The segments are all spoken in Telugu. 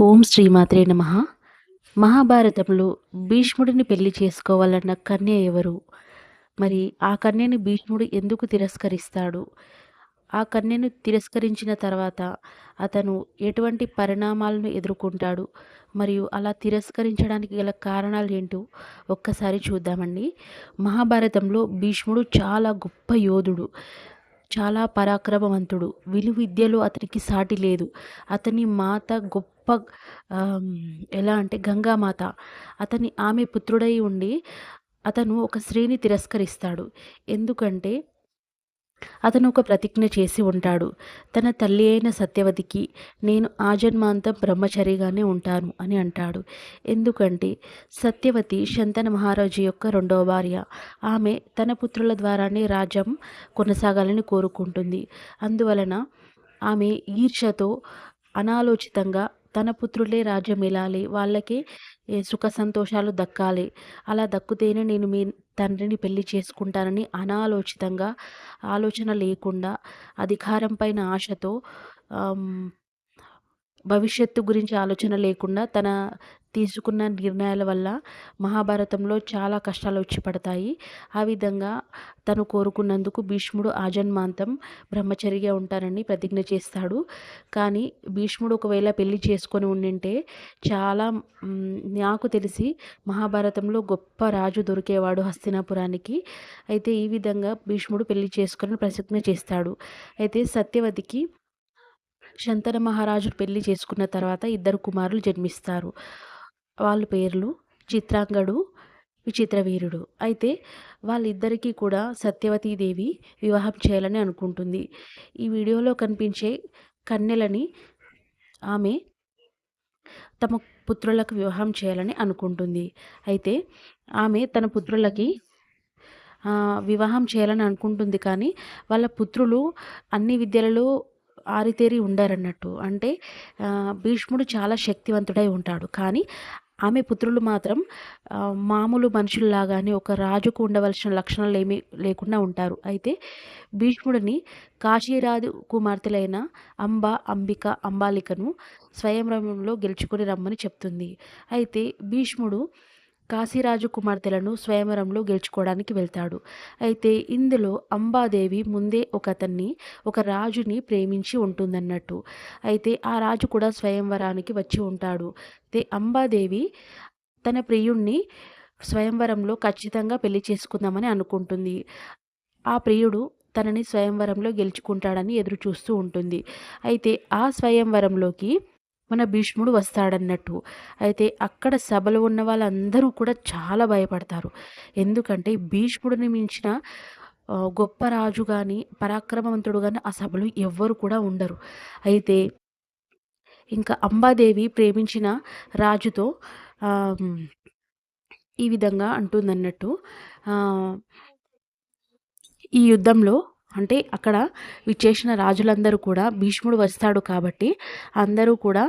ఓం శ్రీమాత్రే నమ. మహాభారతంలో భీష్ముడిని పెళ్ళి చేసుకోవాలన్న కన్య ఎవరు? మరి ఆ కన్యను భీష్ముడు ఎందుకు తిరస్కరిస్తాడు? ఆ కన్యను తిరస్కరించిన తర్వాత అతను ఎటువంటి పరిణామాలను ఎదుర్కొంటాడు? మరియు అలా తిరస్కరించడానికి గల కారణాలు ఏంటో ఒక్కసారి చూద్దామండి. మహాభారతంలో భీష్ముడు చాలా గొప్ప యోధుడు. చాలా పరాక్రమవంతుడు. విలు విద్యలో అతనికి సాటి లేదు. అతని మాత గొప్ప ఎలా అంటే గంగామాత. అతని ఆమె పుత్రుడై ఉండి అతను ఒక స్త్రీని తిరస్కరిస్తాడు. ఎందుకంటే అతను ఒక ప్రతిజ్ఞ చేసి ఉంటాడు. తన తల్లి అయిన సత్యవతికి నేను ఆజన్మాంతం బ్రహ్మచరిగానే ఉంటాను అని అంటాడు. ఎందుకంటే సత్యవతి శంతన మహారాజు యొక్క రెండవ భార్య. ఆమె తన పుత్రుల ద్వారానే రాజ్యం కొనసాగాలని కోరుకుంటుంది. అందువలన ఆమె ఈర్షతో అనాలోచితంగా తన పుత్రులే రాజ్యం ఇలాలి వాళ్ళకి సుఖ సంతోషాలు దక్కాలి. అలా దక్కుతేనే నేను మీ తండ్రిని పెళ్ళి చేసుకుంటానని అనాలోచితంగా ఆలోచన లేకుండా అధికారం పైన ఆశతో భవిష్యత్తు గురించి ఆలోచన లేకుండా తన తీసుకున్న నిర్ణయాల వల్ల మహాభారతంలో చాలా కష్టాలు వచ్చి పడతాయి. ఆ విధంగా తను కోరుకున్నందుకు భీష్ముడు ఆజన్మాంతం బ్రహ్మచరిగా ఉంటానని ప్రతిజ్ఞ చేస్తాడు. కానీ భీష్ముడు ఒకవేళ పెళ్ళి చేసుకొని ఉండింటే చాలా నాకు తెలిసి మహాభారతంలో గొప్ప రాజు దొరికేవాడు హస్తినాపురానికి. అయితే ఈ విధంగా భీష్ముడు పెళ్ళి చేసుకొని ప్రతిజ్ఞ చేస్తాడు. అయితే సత్యవతికి శంతన మహారాజు పెళ్ళి చేసుకున్న తర్వాత ఇద్దరు కుమారులు జన్మిస్తారు. వాళ్ళ పేర్లు చిత్రాంగడు విచిత్రవీరుడు. అయితే వాళ్ళిద్దరికీ కూడా సత్యవతీదేవి వివాహం చేయాలని అనుకుంటుంది. ఈ వీడియోలో కనిపించే కన్నెలని ఆమె తమ పుత్రులకు వివాహం చేయాలని అనుకుంటుంది. అయితే ఆమె తన పుత్రులకి వివాహం చేయాలని అనుకుంటుంది కానీ వాళ్ళ పుత్రులు అన్ని విద్యలలో ఆరితేరి ఉండారన్నట్టు. అంటే భీష్ముడు చాలా శక్తివంతుడై ఉంటాడు. కానీ ఆమె పుత్రులు మాత్రం మామూలు మనుషుల్లాగానే ఒక రాజుకు ఉండవలసిన లక్షణాలు ఏమీ లేకుండా ఉంటారు. అయితే భీష్ముడిని కాశీరాజు కుమార్తెలైన అంబ అంబిక అంబాలికను స్వయంవరంలో గెలుచుకొని రమ్మని చెప్తుంది. అయితే భీష్ముడు కాశీరాజు కుమార్తెలను స్వయంవరంలో గెలుచుకోవడానికి వెళ్తాడు. అయితే ఇందులో అంబాదేవి ముందే ఒక అతన్ని ఒక రాజుని ప్రేమించి ఉంటుందన్నట్టు. అయితే ఆ రాజు కూడా స్వయంవరానికి వచ్చి ఉంటాడు. అయితే అంబాదేవి తన ప్రియుణ్ణి స్వయంవరంలో ఖచ్చితంగా పెళ్ళి చేసుకుందామని అనుకుంటుంది. ఆ ప్రియుడు తనని స్వయంవరంలో గెలుచుకుంటాడని ఎదురు చూస్తూ ఉంటుంది. అయితే ఆ స్వయంవరంలోకి మన భీష్ముడు వస్తాడన్నట్టు. అయితే అక్కడ సభలో ఉన్న వాళ్ళందరూ కూడా చాలా భయపడతారు. ఎందుకంటే భీష్ముడిని మించిన గొప్ప రాజు కానీ పరాక్రమవంతుడు కానీ ఆ సభలో ఎవ్వరు కూడా ఉండరు. అయితే ఇంకా అంబాదేవి ప్రేమించిన రాజుతో ఈ విధంగా అంటుందన్నట్టు. ఈ యుద్ధంలో అంటే అక్కడ విచ్చేసిన రాజులందరూ కూడా భీష్ముడు వస్తాడు కాబట్టి అందరూ కూడా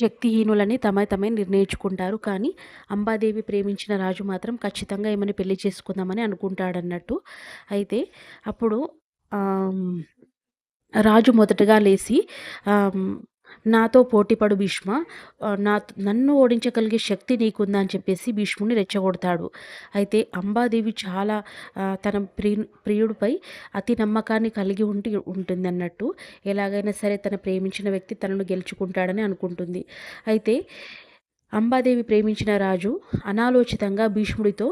శక్తిహీనులని తమ తమే నిర్ణయించుకుంటారు. కానీ అంబాదేవి ప్రేమించిన రాజు మాత్రం ఖచ్చితంగా ఏమని పెళ్ళి చేసుకుందామని అనుకుంటాడన్నట్టు. అయితే అప్పుడు రాజు మొదటగా లేచి నాతో పోటీపడు భీష్మ నా నన్ను ఓడించగలిగే శక్తి నీకుందా అని చెప్పేసి భీష్ముడిని రెచ్చగొడతాడు. అయితే అంబాదేవి చాలా తన ప్రియ ప్రియుడిపై అతి నమ్మకాన్ని కలిగి ఉండి ఉంటుంది అన్నట్టు. ఎలాగైనా సరే తన ప్రేమించిన వ్యక్తి తనను గెలుచుకుంటాడని అనుకుంటుంది. అయితే అంబాదేవి ప్రేమించిన రాజు అనాలోచితంగా భీష్ముడితో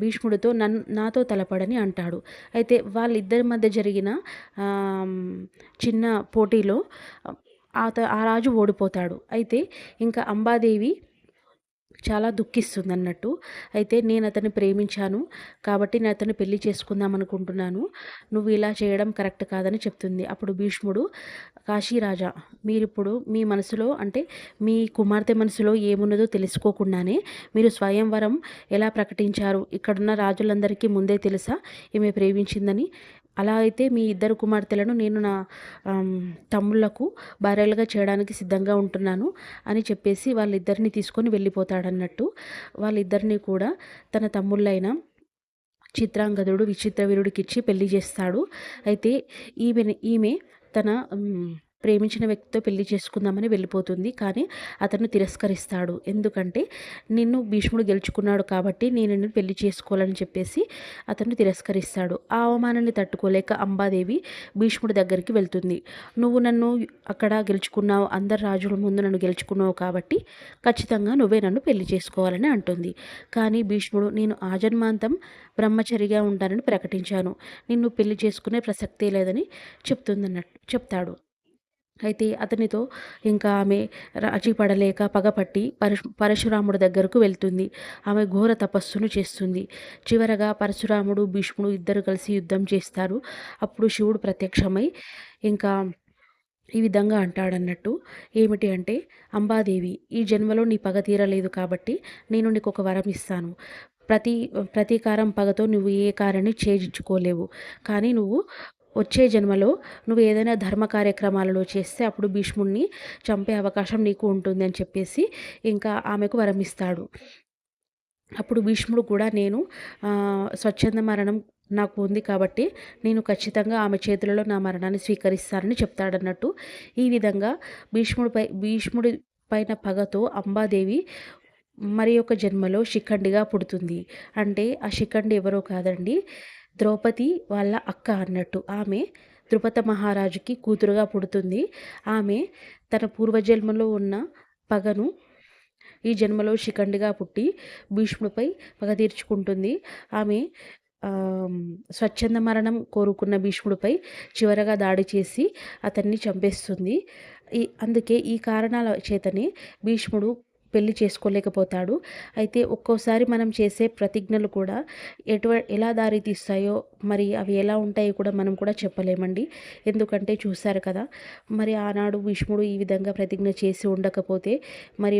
భీష్ముడితో నన్ నాతో తలపడని అంటాడు. అయితే వాళ్ళిద్దరి మధ్య జరిగిన చిన్న పోటీలో ఆత ఆ రాజు ఓడిపోతాడు. అయితే ఇంకా అంబాదేవి చాలా దుఃఖిస్తుంది అన్నట్టు అయితే నేను అతన్ని ప్రేమించాను కాబట్టి నేను అతన్ని పెళ్ళి చేసుకుందాం అనుకుంటున్నాను. నువ్వు ఇలా చేయడం కరెక్ట్ కాదని చెప్తుంది. అప్పుడు భీష్ముడు కాశీరాజా మీరిప్పుడు మీ మనసులో అంటే మీ కుమార్తె మనసులో ఏమున్నదో తెలుసుకోకుండానే మీరు స్వయంవరం ఎలా ప్రకటించారు? ఇక్కడున్న రాజులందరికీ ముందే తెలుసా? ఈమె ప్రేమించిందని అలా అయితే మీ ఇద్దరు కుమార్తెలను నేను నా తమ్ముళ్ళకు భార్యలుగా చేయడానికి సిద్ధంగా ఉంటున్నాను అని చెప్పేసి వాళ్ళిద్దరిని తీసుకొని వెళ్ళిపోతాడన్నట్టు. వాళ్ళిద్దరిని కూడా తన తమ్ముళ్ళైన చిత్రాంగదుడు విచిత్ర ఇచ్చి పెళ్ళి చేస్తాడు. అయితే ఈమె ఈమె తన ప్రేమించిన వ్యక్తితో పెళ్ళి చేసుకుందామని వెళ్ళిపోతుంది. కానీ అతను తిరస్కరిస్తాడు. ఎందుకంటే నిన్ను భీష్ముడు గెలుచుకున్నాడు కాబట్టి నేను నిన్ను పెళ్ళి చేసుకోవాలని చెప్పేసి అతను తిరస్కరిస్తాడు. ఆ అవమానాన్ని తట్టుకోలేక అంబాదేవి భీష్ముడి దగ్గరికి వెళ్తుంది. నువ్వు నన్ను అక్కడ గెలుచుకున్నావు. అందరు రాజుల ముందు నన్ను గెలుచుకున్నావు కాబట్టి ఖచ్చితంగా నువ్వే నన్ను పెళ్ళి చేసుకోవాలని అంటుంది. కానీ భీష్ముడు నేను ఆజన్మాంతం బ్రహ్మచరిగా ఉంటానని ప్రకటించాను. నిన్ను పెళ్ళి చేసుకునే ప్రసక్తే లేదని చెప్తుందన్నట్టు చెప్తాడు. అయితే అతనితో ఇంకా ఆమె రాజీపడలేక పగపట్టి పరశు పరశురాముడి దగ్గరకు వెళ్తుంది. ఆమె ఘోర తపస్సును చేస్తుంది. చివరగా పరశురాముడు భీష్ముడు ఇద్దరు కలిసి యుద్ధం చేస్తారు. అప్పుడు శివుడు ప్రత్యక్షమై ఇంకా ఈ విధంగా అంటాడన్నట్టు. ఏమిటి అంటే అంబాదేవి ఈ జన్మలో నీ పగ తీరలేదు కాబట్టి నేను నీకు ఒక వరం ఇస్తాను. ప్రతి ప్రతీకారం పగతో నువ్వు ఏ కారాన్ని చేజించుకోలేవు కానీ నువ్వు వచ్చే జన్మలో నువ్వు ఏదైనా ధర్మ కార్యక్రమాలలో చేస్తే అప్పుడు భీష్ముడిని చంపే అవకాశం నీకు ఉంటుంది అని చెప్పేసి ఇంకా ఆమెకు వరమిస్తాడు. అప్పుడు భీష్ముడు కూడా నేను స్వచ్ఛంద మరణం నాకు ఉంది కాబట్టి నేను ఖచ్చితంగా ఆమె చేతులలో నా మరణాన్ని స్వీకరిస్తానని చెప్తాడన్నట్టు. ఈ విధంగా భీష్ముడిపై భీష్ముడి పైన పగతో అంబాదేవి మరి ఒక జన్మలో శిఖండిగా పుడుతుంది. అంటే ఆ శిఖండి ఎవరో కాదండి ద్రౌపది వాళ్ళ అక్క అన్నట్టు. ఆమె ద్రుపద మహారాజుకి కూతురుగా పుడుతుంది. ఆమె తన పూర్వజన్మలో ఉన్న పగను ఈ జన్మలో శిఖండిగా పుట్టి భీష్ముడిపై పగ తీర్చుకుంటుంది. ఆమె స్వచ్ఛంద మరణం కోరుకున్న భీష్ముడిపై చివరగా దాడి చేసి అతన్ని చంపేస్తుంది. ఈ అందుకే ఈ కారణాల చేతనే భీష్ముడు పెళ్ళి చేసుకోలేకపోతాడు. అయితే ఒక్కోసారి మనం చేసే ప్రతిజ్ఞలు కూడా ఎటువ ఎలా దారి తీస్తాయో మరి అవి ఎలా ఉంటాయో కూడా మనం కూడా చెప్పలేమండి. ఎందుకంటే చూశారు కదా మరి ఆనాడు భీష్ముడు ఈ విధంగా ప్రతిజ్ఞ చేసి ఉండకపోతే మరి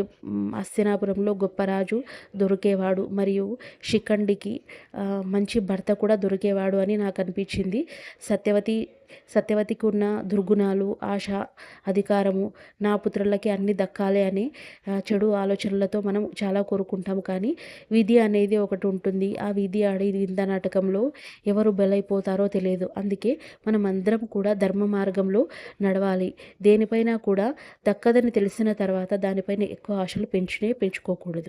అస్తినాపురంలో గొప్ప రాజు దొరికేవాడు మరియు శిఖండికి మంచి భర్త కూడా దొరికేవాడు అని నాకు అనిపించింది. సత్యవతి సత్యవతికి ఉన్న దుర్గుణాలు ఆశ అధికారము నా పుత్రులకి అన్ని దక్కాలి అని చెడు ఆలోచనలతో మనం చాలా కోరుకుంటాము. కానీ విధి అనేది ఒకటి ఉంటుంది. ఆ విధి ఆడి వింద నాటకంలో ఎవరు ఎవరు బలైపోతారో తెలియదు. అందుకే మనం అందరం కూడా ధర్మ మార్గంలో నడవాలి. దేనిపైన కూడా దక్కదని తెలిసిన తర్వాత దానిపైన ఎక్కువ ఆశలు పెంచునే పెంచుకోకూడదు.